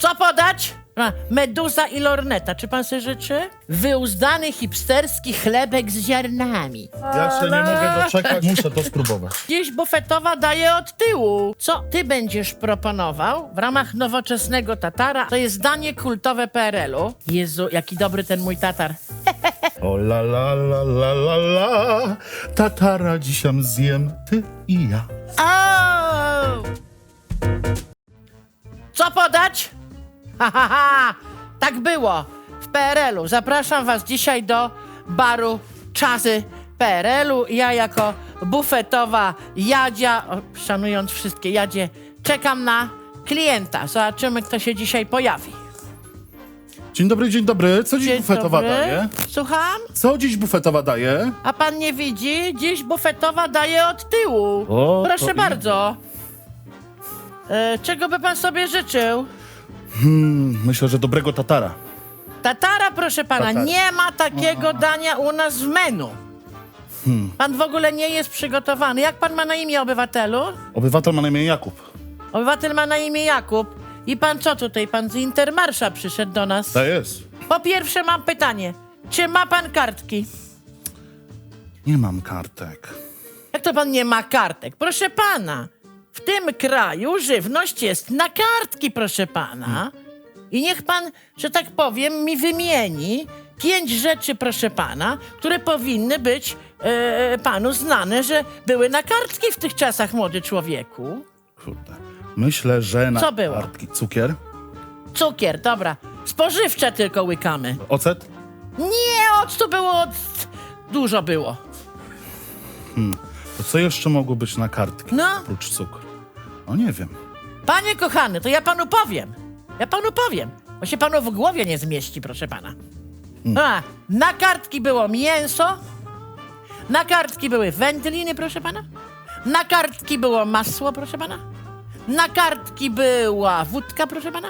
Co podać? A, meduza i lorneta. Czy pan sobie życzy? Wyuzdany hipsterski chlebek z ziarnami. Ja się nie mogę doczekać, muszę to spróbować. Dziś bufetowa daje od tyłu. Co ty będziesz proponował w ramach nowoczesnego tatara? To jest danie kultowe PRL-u. Jezu, jaki dobry ten mój tatar. O la la la la la la, tatara dzisiaj zjem, ty i ja. O! Co podać? Ha, ha, ha! Tak było w PRL-u. Zapraszam was dzisiaj do baru Czazy PRL-u. Ja jako bufetowa jadzia, o, szanując wszystkie jadzie, czekam na klienta. Zobaczymy, kto się dzisiaj pojawi. Dzień dobry, dzień dobry. Co dziś Dzień bufetowa dobry. daje? Słucham? Co dziś bufetowa daje? A pan nie widzi? Dziś bufetowa daje od tyłu. O, Proszę i- bardzo. E, czego by pan sobie życzył? Hmm, myślę, że dobrego tatara. Tatara, proszę pana, Tatara. nie ma takiego dania u nas w menu. Pan w ogóle nie jest przygotowany. Jak pan ma na imię, obywatelu? Obywatel ma na imię Jakub. Obywatel ma na imię Jakub. I pan co tutaj? Pan z Intermarsza przyszedł do nas. To jest. Po pierwsze mam pytanie. Czy ma pan kartki? Nie mam kartek. Jak to pan nie ma kartek? Proszę pana, w tym kraju żywność jest na kartki, proszę pana. I niech pan, że tak powiem, mi wymieni pięć rzeczy, proszę pana, które powinny być e, panu znane, że były na kartki w tych czasach, młody człowieku. Kurde. Myślę, że na Co było? kartki cukier, Cukier, dobra. Spożywcze tylko łykamy. ocet, Nie, octu było... Dużo było. to co jeszcze mogło być na kartki? No. Oprócz cukru. O nie wiem. Panie kochany, to ja panu powiem. Ja panu powiem. Bo się panu w głowie nie zmieści, proszę pana. A, na kartki było mięso. Na kartki były wędliny, proszę pana. Na kartki było masło, proszę pana. Na kartki była wódka, proszę pana.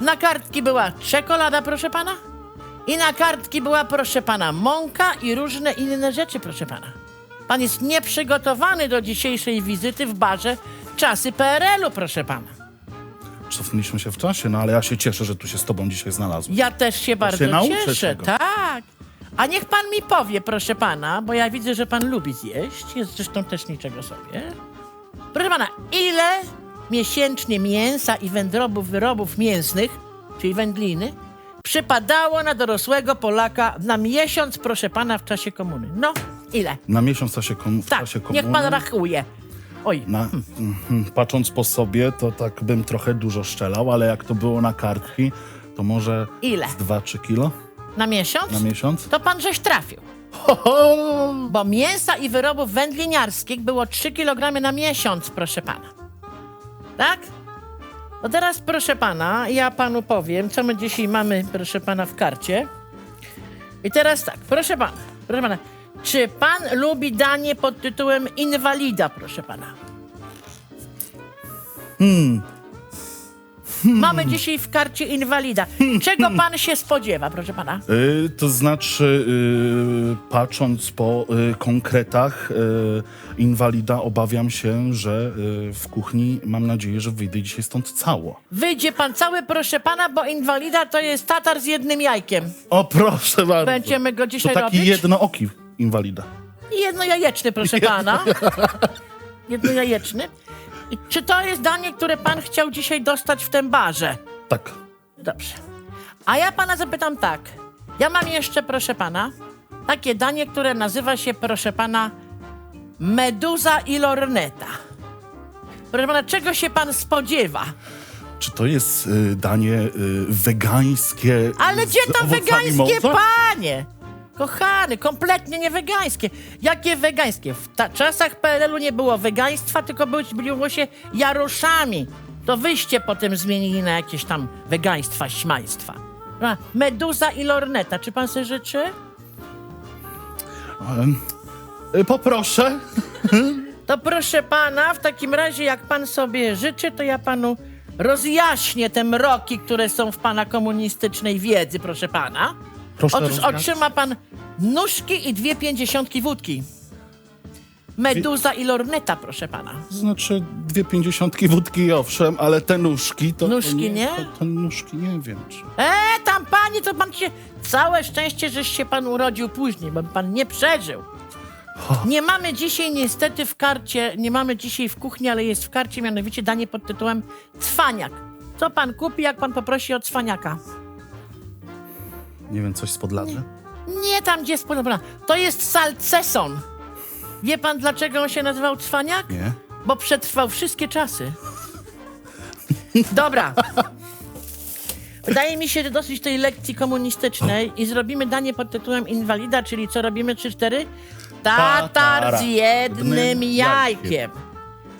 Na kartki była czekolada, proszę pana. I na kartki była, proszę pana, mąka i różne inne rzeczy, proszę pana. Pan jest nieprzygotowany do dzisiejszej wizyty w barze czasy PRL-u, proszę pana. Cofnęliśmy się w czasie, no ale ja się cieszę, że tu się z tobą dzisiaj znalazłem. Ja też się bardzo nauczę cieszę, tego. tak. A niech pan mi powie, proszę pana, bo ja widzę, że pan lubi zjeść, jest zresztą też niczego sobie. Proszę pana, ile miesięcznie mięsa i wędrobów, wyrobów mięsnych, czyli wędliny, przypadało na dorosłego Polaka na miesiąc, proszę pana, w czasie komuny? No, ile? Na miesiąc w czasie, kom- w Tak, czasie niech pan komuny, rachuje. Oj, Na, mhm, patrząc po sobie, to tak bym trochę dużo szczelał, ale jak to było na kartki, to może Ile? z 2-3 kilo na miesiąc? na miesiąc? To pan żeś trafił. Ho, ho! Bo mięsa i wyrobów wędliniarskich było 3 kg na miesiąc, proszę pana. Tak? No teraz, proszę pana, ja panu powiem, co my dzisiaj mamy, proszę pana, w karcie. I teraz tak, proszę pana, proszę pana, czy pan lubi danie pod tytułem inwalida, proszę pana? Mamy dzisiaj w karcie inwalida. Czego pan się spodziewa, proszę pana? Y, to znaczy, y, patrząc po y, konkretach, y, inwalida, obawiam się, że y, w kuchni mam nadzieję, że wyjdę dzisiaj stąd cało. Wyjdzie pan cały, proszę pana, bo inwalida to jest tatar z jednym jajkiem. O, proszę bardzo. Będziemy go to dzisiaj taki robić? jednooki inwalida. Jednojajeczny, proszę pana. Jednojajeczny. I czy to jest danie, które pan chciał dzisiaj dostać w tym barze? Tak. Dobrze. A ja pana zapytam tak. Ja mam jeszcze, proszę pana, takie danie, które nazywa się, proszę pana, meduza i lorneta. Proszę pana, czego się pan spodziewa? Czy to jest y, danie y, wegańskie? Ale gdzie tam owocami wegańskie, panie? Kochany, kompletnie nie wegańskie. Jakie wegańskie? W ta czasach PRL-u nie było wegaństwa, tylko było, było się jaroszami. To wyście potem zmienili na jakieś tam wegaństwa, śmaństwa. A, Meduza i lorneta, czy pan sobie życzy? Y, Poproszę. To proszę pana, w takim razie jak pan sobie życzy, to ja panu rozjaśnię te mroki, które są w pana komunistycznej wiedzy, proszę pana. Proszę Otóż rozjaśnić. otrzyma pan nóżki i dwie pięćdziesiątki wódki. Meduza i lorneta, proszę pana. Znaczy dwie pięćdziesiątki wódki, owszem, ale te nóżki to... Nóżki to nie? To, te nóżki nie wiem, czy... E, tam panie, to pan się... Całe szczęście, żeś się pan urodził później, bo pan nie przeżył. Nie mamy dzisiaj niestety w karcie, nie mamy dzisiaj w kuchni, ale jest w karcie mianowicie danie pod tytułem cwaniak. Co pan kupi, jak pan poprosi o cwaniaka? Nie wiem, coś podladzy? Nie tam, gdzie jest podobna. To jest salceson. Wie pan, dlaczego on się nazywał cwaniak? Nie. Bo przetrwał wszystkie czasy. Dobra. Wydaje mi się, że dosyć tej lekcji komunistycznej i zrobimy danie pod tytułem inwalida, czyli co robimy 3-4? Tatar z jednym jajkiem.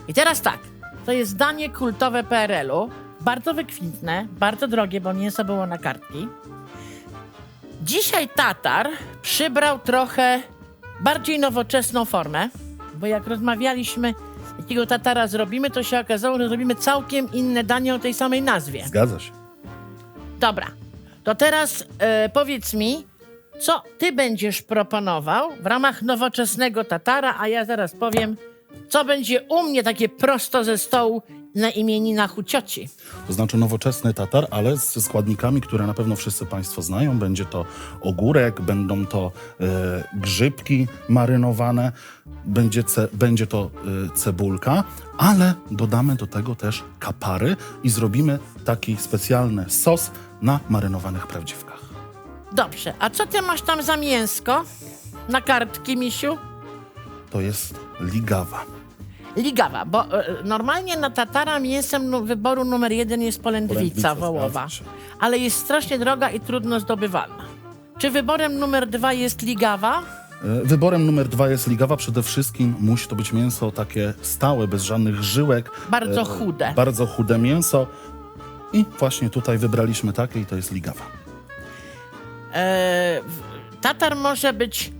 I teraz tak, to jest danie kultowe PRL-u, bardzo wykwintne, bardzo drogie, bo mięso było na kartki. Dzisiaj Tatar przybrał trochę bardziej nowoczesną formę, bo jak rozmawialiśmy, jakiego Tatara zrobimy, to się okazało, że zrobimy całkiem inne danie o tej samej nazwie. Zgadza się. Dobra, to teraz e, powiedz mi, co ty będziesz proponował w ramach nowoczesnego Tatara, a ja zaraz powiem, co będzie u mnie takie prosto ze stołu na imieninach u cioci. To znaczy nowoczesny tatar, ale ze składnikami, które na pewno wszyscy Państwo znają. Będzie to ogórek, będą to e, grzybki marynowane, będzie, ce, będzie to e, cebulka, ale dodamy do tego też kapary i zrobimy taki specjalny sos na marynowanych prawdziwkach. Dobrze, a co ty masz tam za mięsko? Na kartki, misiu? To jest ligawa. Ligawa, bo e, normalnie na Tatara mięsem nu- wyboru numer jeden jest polędwica Polędwica, wołowa, zgadza się. ale jest strasznie droga i trudno zdobywalna. Czy wyborem numer dwa jest ligawa? E, Wyborem numer dwa jest ligawa. Przede wszystkim musi to być mięso takie stałe, bez żadnych żyłek. Bardzo E, chude. Bardzo chude mięso. I właśnie tutaj wybraliśmy takie i to jest ligawa. E, w- tatar może być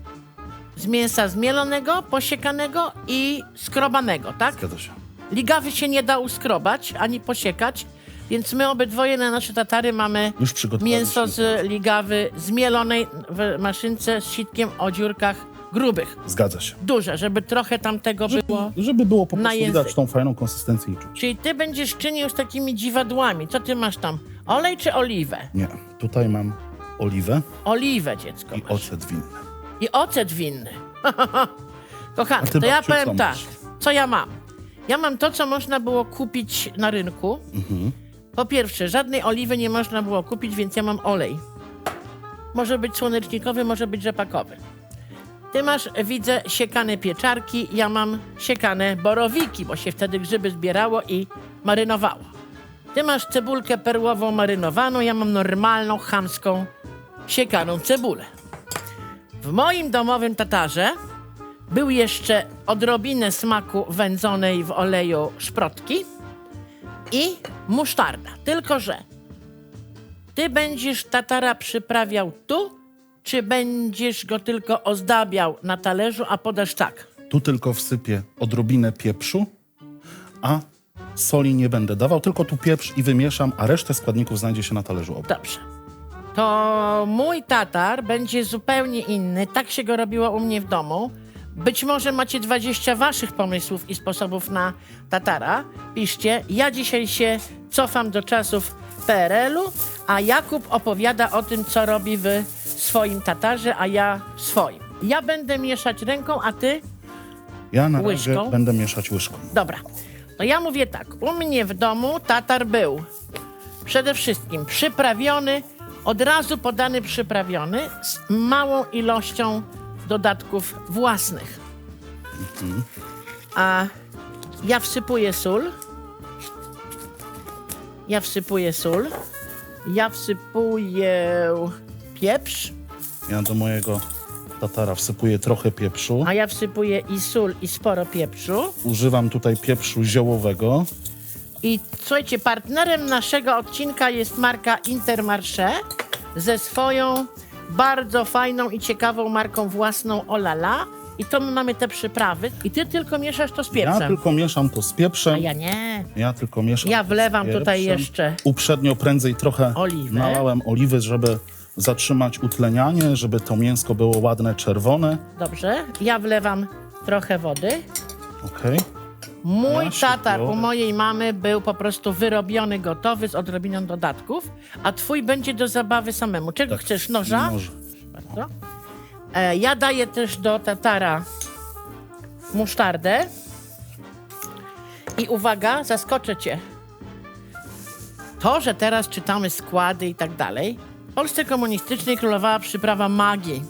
z mięsa zmielonego, posiekanego i skrobanego, tak? Zgadza się. Ligawy się nie da uskrobać ani posiekać, więc my obydwoje na nasze tatary mamy Już przygotowaliśmy. mięso z ligawy zmielonej w maszynce z sitkiem o dziurkach grubych. Zgadza się. Duże, żeby trochę tam tego było. Żeby było po Na prostu język. widać tą fajną konsystencję i czuć. Czyli ty będziesz czynił z takimi dziwadłami. Co ty masz tam? Olej czy oliwę? Nie. Tutaj mam oliwę Oliwę, dziecko. i masz. ocet winny. I ocet winny. Kochany, to ja babciu, powiem co tak. masz? Co ja mam? Ja mam to, co można było kupić na rynku. Mhm. Po pierwsze, żadnej oliwy nie można było kupić, więc ja mam olej. Może być słonecznikowy, może być rzepakowy. Ty masz, widzę, siekane pieczarki, ja mam siekane borowiki, bo się wtedy grzyby zbierało i marynowało. Ty masz cebulkę perłową marynowaną, ja mam normalną, chamską, siekaną cebulę. W moim domowym tatarze był jeszcze odrobinę smaku wędzonej w oleju szprotki i musztarda. Tylko, że ty będziesz tatara przyprawiał tu, czy będziesz go tylko ozdabiał na talerzu, a podasz tak? Tu tylko wsypię odrobinę pieprzu, a soli nie będę dawał, tylko tu pieprz i wymieszam, a resztę składników znajdzie się na talerzu obok. Dobrze. To mój tatar będzie zupełnie inny. Tak się go robiło u mnie w domu. Być może macie 20 waszych pomysłów i sposobów na tatara. Piszcie. Ja dzisiaj się cofam do czasów PRL-u, a Jakub opowiada o tym, co robi w swoim tatarze, a ja w swoim. Ja będę mieszać ręką, a ty? Ja na razie Łyżką? będę mieszać łyżką. Dobra. To ja mówię tak. U mnie w domu tatar był przede wszystkim przyprawiony, od razu podany przyprawiony z małą ilością dodatków własnych. A ja wsypuję sól. Ja wsypuję sól. Ja wsypuję pieprz, Ja do mojego tatara wsypuję trochę pieprzu. a ja wsypuję i sól, i sporo pieprzu. Używam tutaj pieprzu ziołowego. I słuchajcie, partnerem naszego odcinka jest marka Intermarché ze swoją bardzo fajną i ciekawą marką własną Olala. I to my mamy te przyprawy. I ty tylko mieszasz to z Ja pieprzem. tylko mieszam to z pieprzem. A ja nie. Ja tylko mieszam. Ja to z wlewam tutaj pieprzem. jeszcze Uprzednio prędzej trochę Oliwę. nalałem oliwy, żeby zatrzymać utlenianie, żeby to mięsko było ładne, czerwone. Dobrze. Ja wlewam trochę wody. Okej. Mój się tatar u mojej mamy był po prostu wyrobiony, gotowy z odrobiną dodatków, a twój będzie do zabawy samemu. Czego chcesz? Noża? Noże. Bardzo. E, ja daję też do tatara musztardę. I uwaga, zaskoczę cię. To, że teraz czytamy składy i tak dalej, w Polsce komunistycznej królowała przyprawa magii.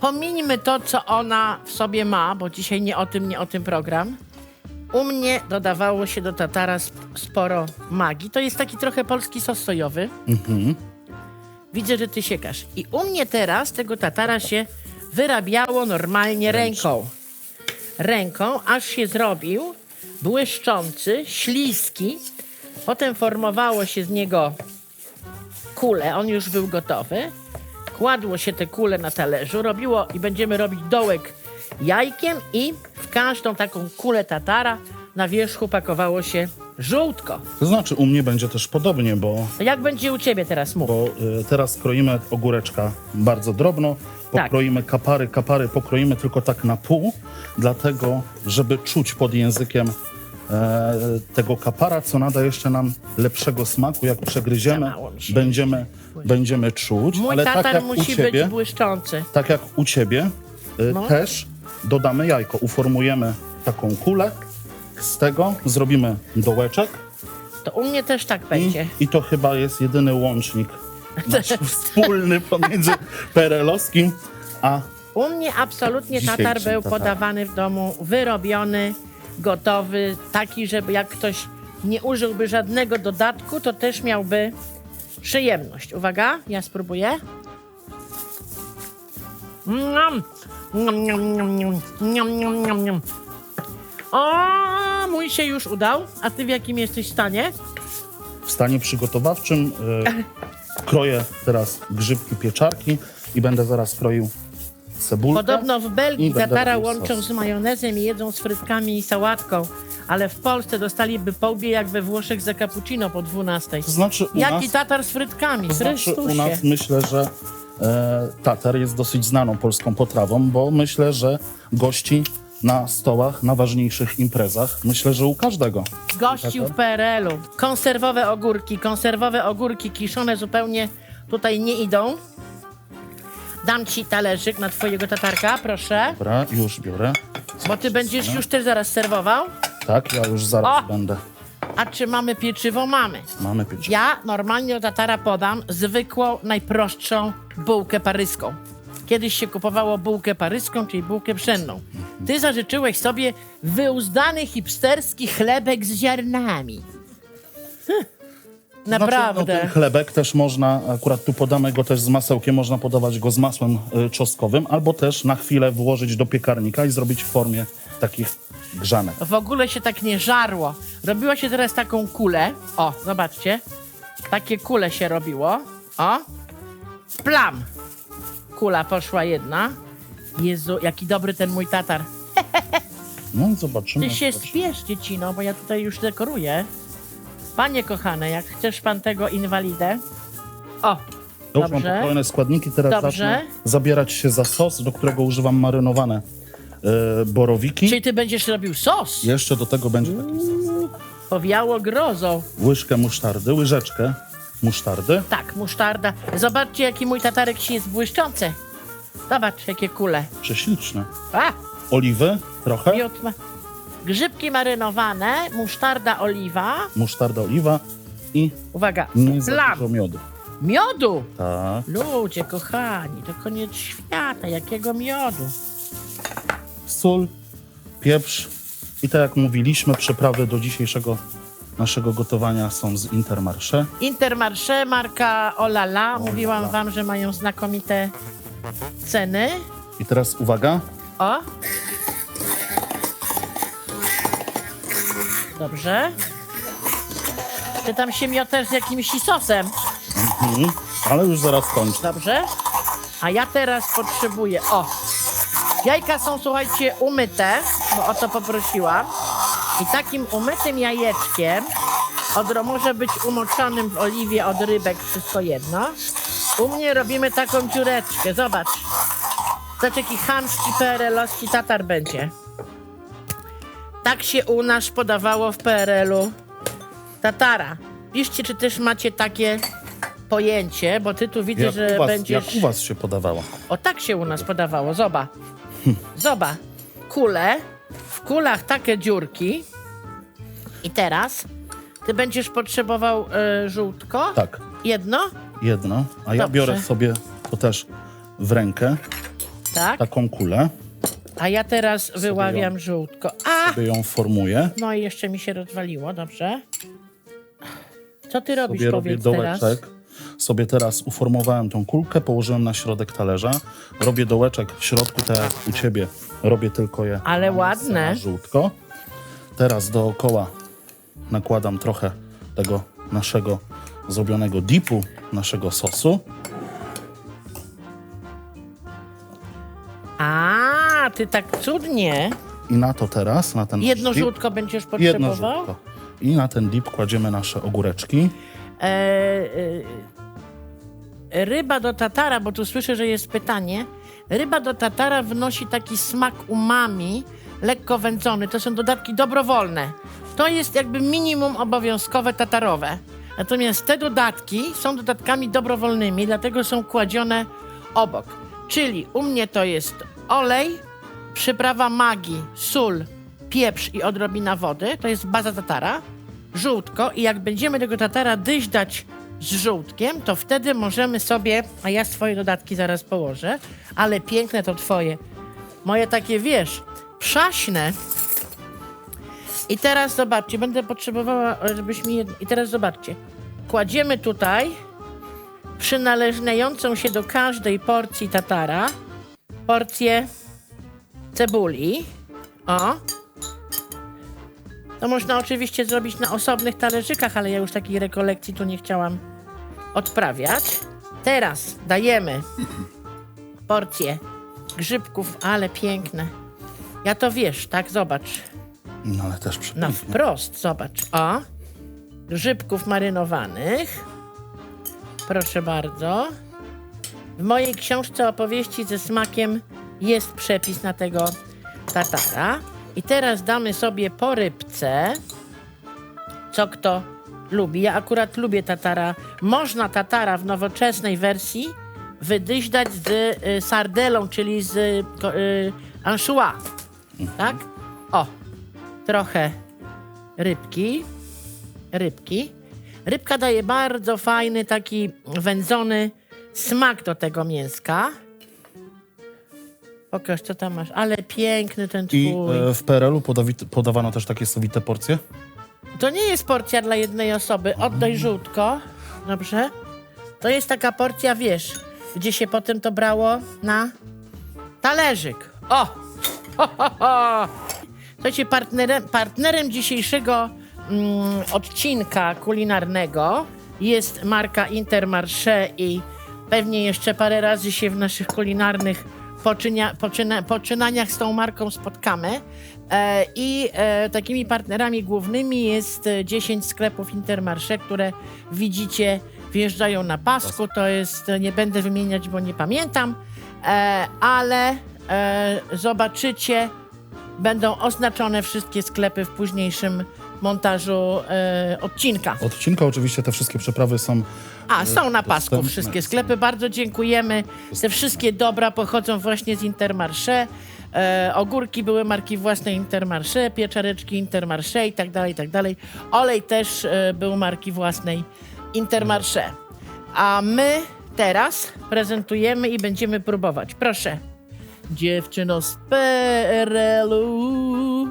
Pomińmy to, co ona w sobie ma, bo dzisiaj nie o tym, nie o tym program. U mnie dodawało się do tatara sp- sporo magii. To jest taki trochę polski sos sojowy. Widzę, że ty siekasz. I u mnie teraz tego tatara się wyrabiało normalnie ręką. Ręką, aż się zrobił błyszczący, śliski. Potem formowało się z niego kule. On już był gotowy. Kładło się te kule na talerzu, robiło i będziemy robić dołek jajkiem i w każdą taką kulę tatara na wierzchu pakowało się żółtko. To znaczy, u mnie będzie też podobnie, bo, jak będzie u ciebie teraz mów? bo y, teraz kroimy ogóreczka bardzo drobno, Tak. pokroimy kapary, kapary pokroimy tylko tak na pół, dlatego, żeby czuć pod językiem e, tego kapara, co nada jeszcze nam lepszego smaku. Jak przegryziemy, Za mało mi się będziemy, będziemy czuć. Mój ale tatar tak jak u musi ciebie, być błyszczący. tak jak u ciebie, y, No. też dodamy jajko. Uformujemy taką kulę, z tego zrobimy dołeczek To u mnie też tak i, będzie. i to chyba jest jedyny łącznik nasz wspólny pomiędzy perelowskim a U mnie absolutnie Dzisiejszym tatar był tatarem. podawany w domu, wyrobiony, gotowy, taki, żeby jak ktoś nie użyłby żadnego dodatku, to też miałby przyjemność. Uwaga, ja spróbuję. Niam. Niam, niam, niam, niam. Niam, niam, niam, niam. O, mój się już udał. A ty w jakim jesteś stanie? w stanie przygotowawczym y, kroję teraz grzybki pieczarki i będę zaraz kroił cebulkę. Podobno w Belgii I będę tatara robił łączą sos. z majonezem i jedzą z frytkami i sałatką, ale w Polsce dostaliby połbie jak we Włoszech za cappuccino po 12. To znaczy u Jaki nas, tatar z frytkami? to znaczy u Chrystusie. nas myślę, że tatar jest dosyć znaną polską potrawą, bo myślę, że gości na stołach, na ważniejszych imprezach, myślę, że u każdego. Gościu w PRL-u. Konserwowe ogórki, konserwowe ogórki kiszone zupełnie tutaj nie idą. Dam ci talerzyk na twojego tatarka, proszę. Dobra, już biorę. Bo ty będziesz już też zaraz serwował. Tak, ja już zaraz O! będę. A czy mamy pieczywo? Mamy. Mamy pieczarkę. Ja normalnie do tatara podam zwykłą, najprostszą bułkę paryską. Kiedyś się kupowało bułkę paryską, czyli bułkę pszenną. Ty zażyczyłeś sobie wyuzdany hipsterski chlebek z ziarnami. Hm. Znaczy, no, Naprawdę. ten chlebek też można, akurat tu podamy go też z masełkiem, można podawać go z masłem y, czosnkowym, albo też na chwilę włożyć do piekarnika i zrobić w formie takich grzanek. W ogóle się tak nie żarło. Robiło się teraz taką kulę. O, zobaczcie. Takie kule się robiło. O. Plam. Kula poszła jedna. Jezu, jaki dobry ten mój tatar. No zobaczymy. Ty się Zobaczymy. spiesz, dziecino, bo ja tutaj już dekoruję. Panie kochane, jak chcesz pan tego inwalidę... O, To już mam dobrze. pokrojone składniki, teraz Dobrze. zacznę zabierać się za sos, do którego używam marynowane y, borowiki. czyli ty będziesz robił sos? Jeszcze do tego będzie taki sos. Powiało grozą. Łyżkę musztardy, łyżeczkę musztardy. Tak, musztarda. Zobaczcie, jaki mój tatarek jest błyszczący. Zobacz, jakie kule. Prześliczne. A, Oliwy trochę, miód ma... Grzybki marynowane, musztarda, oliwa. musztarda, oliwa i Uwaga, nie za plam. dużo miodu. Miodu! Tak. Ludzie, kochani, to koniec świata. Jakiego miodu? sól, pieprz i tak jak mówiliśmy, przyprawy do dzisiejszego naszego gotowania są z Intermarché. Intermarché, marka Olala. Mówiłam wam, że mają znakomite ceny. I teraz uwaga, O! Dobrze. Ty tam się miotasz z jakimś sosem. mhm. ale już zaraz kończę. Dobrze. A ja teraz potrzebuję. O! Jajka są, słuchajcie, umyte, bo o to poprosiłam. I takim umytym jajeczkiem, od, może być umoczonym w oliwie od rybek, wszystko jedno. U mnie robimy taką dziureczkę, zobacz. Zobacz, jaki chamski PRL-owski tatar będzie. Tak się u nas podawało w PRL-u tatara. Piszcie, czy też macie takie pojęcie, bo ty tu widzę, Jak, że u was, będziesz... jak u was się podawało? O tak się u nas podawało, zoba. Zoba. Kule, w kulach takie dziurki. I teraz ty będziesz potrzebował y, żółtko. Tak, Jedno, jedno. A ja Dobrze. biorę sobie to też w rękę, tak. taką kulę, A ja teraz wyławiam żółtko. A! sobie ją formuję. No i jeszcze mi się rozwaliło, dobrze. Co ty robisz, Sobie robię powiedz teraz? dołeczek. Sobie teraz uformowałem tą kulkę, położyłem na środek talerza. Robię dołeczek w środku, tak jak u ciebie. Robię tylko je Ale na ładne. żółtko. Teraz dookoła nakładam trochę tego naszego zrobionego dipu, naszego sosu. A, ty tak cudnie. I na to teraz, na ten Jedno dip, żółtko będziesz jedno potrzebował? żółtko. I na ten dip kładziemy nasze ogóreczki. E, e, ryba do tatara, bo tu słyszę, że jest pytanie. Ryba do tatara wnosi taki smak umami, lekko wędzony. To są dodatki dobrowolne. To jest jakby minimum obowiązkowe tatarowe. Natomiast te dodatki są dodatkami dobrowolnymi, dlatego są kładzione obok. Czyli u mnie to jest olej, przyprawa magii, sól, pieprz i odrobina wody. To jest baza tatara żółtko i jak będziemy tego tatara dyźdać z żółtkiem, to wtedy możemy sobie, a ja swoje dodatki zaraz położę, ale piękne to twoje. Moje takie, wiesz, przaśne. I teraz zobaczcie, będę potrzebowała, żebyś mi... I teraz zobaczcie. Kładziemy tutaj przynależniającą się do każdej porcji tatara porcję cebuli. O, to można oczywiście zrobić na osobnych talerzykach, ale ja już takiej rekolekcji tu nie chciałam odprawiać. Teraz dajemy porcję grzybków, ale piękne. Ja to wiesz, tak? Zobacz. No ale też Na przepięknie. wprost, zobacz. O. Grzybków marynowanych. Proszę bardzo. W mojej książce opowieści ze smakiem jest przepis na tego tatara. I teraz damy sobie po rybce, co kto lubi. Ja akurat lubię tatara. Można tatara w nowoczesnej wersji wydyźdać z y, sardelą, czyli z y, y, anchois. Tak? O, trochę rybki. Rybki. Rybka daje bardzo fajny, taki wędzony smak do tego mięska. Pokaż, co tam masz. Ale piękny ten twój. I e, w PRL-u podawi- podawano też takie sowite porcje. To nie jest porcja dla jednej osoby. Oddaj żółtko. Dobrze? To jest taka porcja, wiesz, gdzie się potem to brało na talerzyk. O! Ho, ho, ho. Słuchajcie, partnerem, partnerem dzisiejszego mm, odcinka kulinarnego jest marka Intermarché i pewnie jeszcze parę razy się w naszych kulinarnych poczynia, poczyna, poczynaniach z tą marką spotkamy. E, I e, takimi partnerami głównymi jest e, 10 sklepów Intermarché, które widzicie wjeżdżają na pasku. To jest, e, nie będę wymieniać, bo nie pamiętam, e, ale e, zobaczycie, będą oznaczone wszystkie sklepy w późniejszym montażu e, odcinka. Odcinka oczywiście te wszystkie przeprawy są A, są na pasku dostępne. wszystkie sklepy. Bardzo dziękujemy. Te wszystkie dobra pochodzą właśnie z Intermarché. E, ogórki były marki własnej Intermarché, pieczareczki Intermarché i tak dalej, i tak dalej. Olej też e, był marki własnej Intermarché. A my teraz prezentujemy i będziemy próbować. Proszę. Dziewczyno z PRL-u.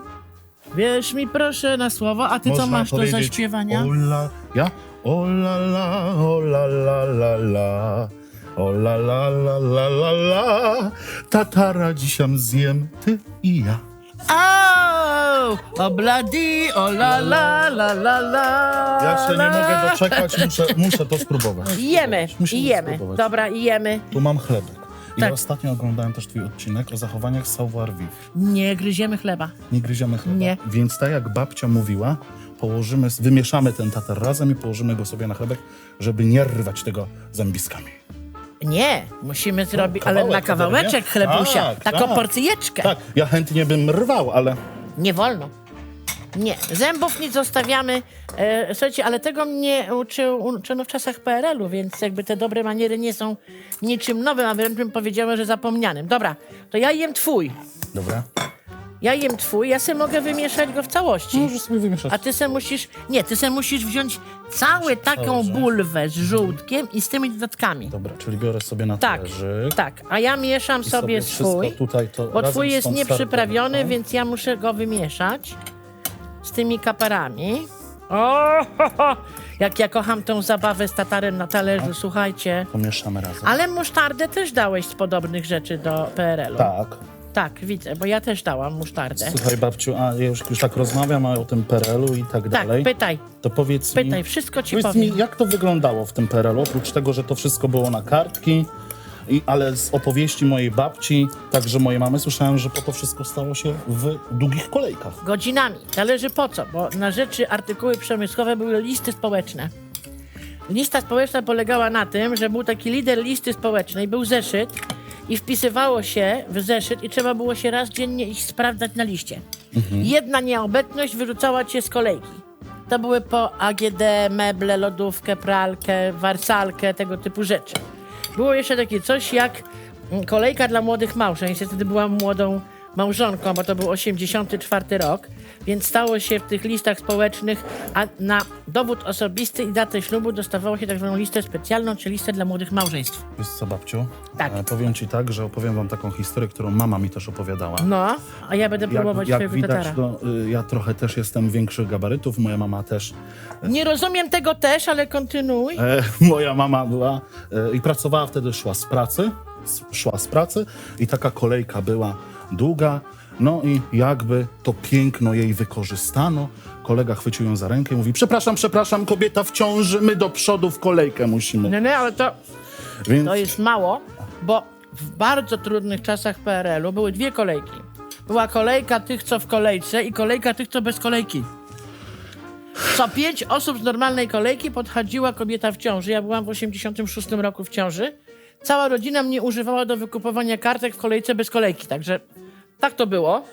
Wierz mi proszę na słowo, a ty co masz do zaśpiewania? Ola, ja? O la la, o la la la la. O la la la la la la. Tatara dzisiaj zjem, ty i ja. Au! Obladi, o la la la la la. Ja się nie mogę doczekać, muszę, muszę to spróbować. Jemy, to jemy. spróbować. Dobra, i jemy. Tu mam chlebek. I Tak. ostatnio oglądałem też twój odcinek o zachowaniach savoir vivre. Nie gryziemy chleba. Nie gryziemy chleba. Nie. Więc tak jak babcia mówiła, położymy, wymieszamy ten tatar razem i położymy go sobie na chlebek, żeby nie rwać tego zębiskami. Nie, musimy zrobić, ale na kawałeczek chlebusia, Tak, taką tak. porcyjeczkę. Tak, ja chętnie bym rwał, ale Nie wolno. Nie, zębów nie zostawiamy. E, słuchajcie, ale tego mnie uczył, uczono w czasach PRL-u, więc jakby te dobre maniery nie są niczym nowym, a wręcz bym powiedziała, że zapomnianym. Dobra, to ja jem twój. dobra. Ja jem twój, ja sobie mogę wymieszać go w całości. Możesz sobie wymieszać. A ty se musisz, nie, ty se musisz wziąć całą taką Dobrze. bulwę z żółtkiem i z tymi dodatkami. Dobra, czyli biorę sobie na Tak, talerzyk. tak, a ja mieszam i sobie wszystko swój. tutaj to Bo razem twój z jest tą nieprzyprawiony, serwetką. więc ja muszę go wymieszać z tymi kaparami. O, ho, ho. jak ja kocham tą zabawę z tatarem na talerzu, słuchajcie. Pomieszamy razem. Ale musztardę też dałeś z podobnych rzeczy do PRL-u. Tak. Tak, widzę, bo ja też dałam musztardę. Słuchaj babciu, a ja już, już tak rozmawiam o tym PRL-u i tak Tak, dalej. pytaj, To powiedz pytaj, mi, wszystko ci powiedz powiem. mi, jak to wyglądało w tym PRL-u? Oprócz tego, że to wszystko było na kartki, i, ale z opowieści mojej babci, także mojej mamy, słyszałem, że po to wszystko stało się w długich kolejkach. Godzinami. Zależy po co, bo na rzeczy artykuły przemysłowe były listy społeczne. Lista społeczna polegała na tym, że był taki lider listy społecznej, był zeszyt i wpisywało się w zeszyt i trzeba było się raz dziennie ich sprawdzać na liście. Jedna nieobecność wyrzucała cię z kolejki. To były po AGD, meble, lodówkę, pralkę, warsalkę, tego typu rzeczy. Było jeszcze takie coś jak mm, kolejka dla młodych małżeństw. Ja wtedy byłam młodą małżonką, bo to był 84 rok, więc stało się w tych listach społecznych, a na dowód osobisty i datę ślubu dostawało się tak zwaną listę specjalną, czy listę dla młodych małżeństw. Wiesz co, babciu? Tak. E, powiem ci tak, że opowiem wam taką historię, którą mama mi też opowiadała. No, a ja będę próbować Jak, jak twojego widać, tatara. to y, ja trochę też jestem większych gabarytów, moja mama też. Nie rozumiem tego też, ale kontynuuj. E, moja mama była e, i pracowała wtedy, szła z pracy, s- szła z pracy i taka kolejka była długa, no i jakby to piękno jej wykorzystano. Kolega chwycił ją za rękę i mówi, przepraszam, przepraszam, kobieta w ciąży, my do przodu w kolejkę musimy. Nie, nie, ale to, Więc to jest mało, bo w bardzo trudnych czasach PRL-u były dwie kolejki. Była kolejka tych, co w kolejce i kolejka tych, co bez kolejki. Co pięć osób z normalnej kolejki podchodziła kobieta w ciąży. Ja byłam w 86 roku w ciąży. Cała rodzina mnie używała do wykupowania kartek w kolejce bez kolejki, także tak to było.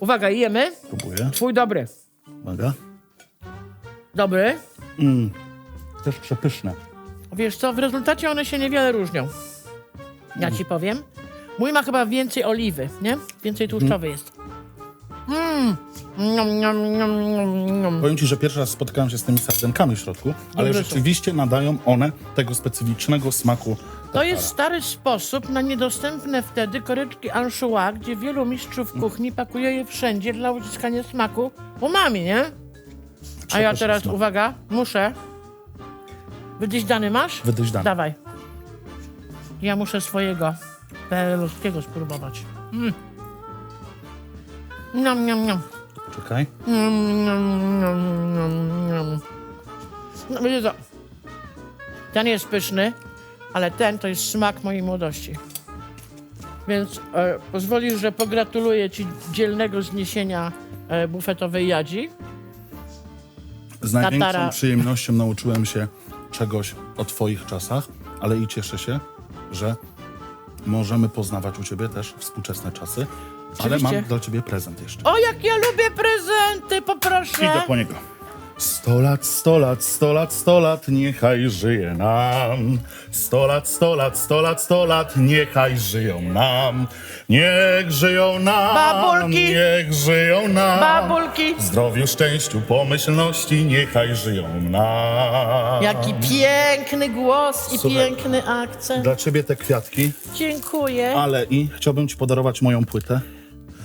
Uwaga, jemy. próbuję, Twój dobry. uwaga. Dobry. Też przepyszne. Wiesz co, w rezultacie one się niewiele różnią. Ja ci powiem. Mój ma chyba więcej oliwy, nie? Więcej tłuszczowy jest. Mmm. Nom, nom, nom, nom, nom. Powiem ci, że pierwszy raz spotkałem się z tymi sardenkami w środku, ale Dobre są. rzeczywiście nadają one tego specyficznego smaku. To jest stary sposób na niedostępne wtedy koreczki anchois, gdzie wielu mistrzów kuchni pakuje je wszędzie dla uzyskania smaku umami, nie? A ja teraz, uwaga, muszę. Wydyś dany masz? Wydyś dany. Dawaj. Ja muszę swojego PRL-owskiego spróbować. Mm. Niam, niam, niam. Czekaj. Niam, niam, niam, niam, niam. No wiecie co? Ten jest pyszny, ale ten to jest smak mojej młodości. Więc e, pozwolisz, że pogratuluję ci dzielnego zniesienia e, bufetowej jadzi. Z największą Tatara. przyjemnością nauczyłem się czegoś o Twoich czasach, ale i cieszę się, że możemy poznawać u Ciebie też współczesne czasy. Ale Oczywiście. mam dla Ciebie prezent jeszcze. O, jak ja lubię prezenty, poproszę. Idę po niego. Sto lat, sto lat, sto lat, sto lat, niechaj żyje nam. Sto lat, sto lat, sto lat, sto lat, niechaj żyją nam. Niech żyją nam. Babulki. Niech żyją nam. Babulki. W zdrowiu, szczęściu, pomyślności, niechaj żyją nam. Jaki piękny głos i Słuchaj. piękny akcent. Dla ciebie te kwiatki, Dziękuję. ale i chciałbym ci podarować moją płytę.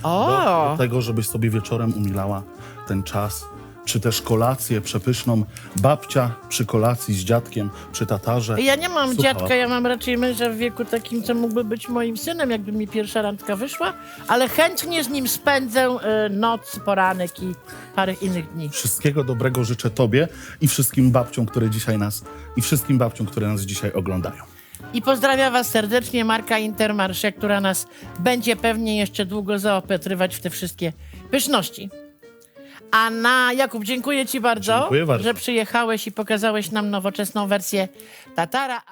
Do, O, do tego, żebyś sobie wieczorem umilała ten czas. Czy też kolację przepyszną. Babcia przy kolacji z dziadkiem, przy tatarze. ja nie mam Słuchała. dziadka, ja mam raczej męża w wieku takim, co mógłby być moim synem, jakby mi pierwsza randka wyszła, ale chętnie z nim spędzę y, noc, poranek i parę innych dni. Wszystkiego dobrego życzę tobie i wszystkim babciom, które dzisiaj nas i wszystkim babciom, które nas dzisiaj oglądają. I pozdrawiam was serdecznie Marka Intermarsze, która nas będzie pewnie jeszcze długo zaopatrywać w te wszystkie pyszności. A na Jakub, dziękuję ci bardzo, Dziękuję bardzo. że przyjechałeś i pokazałeś nam nowoczesną wersję Tatara.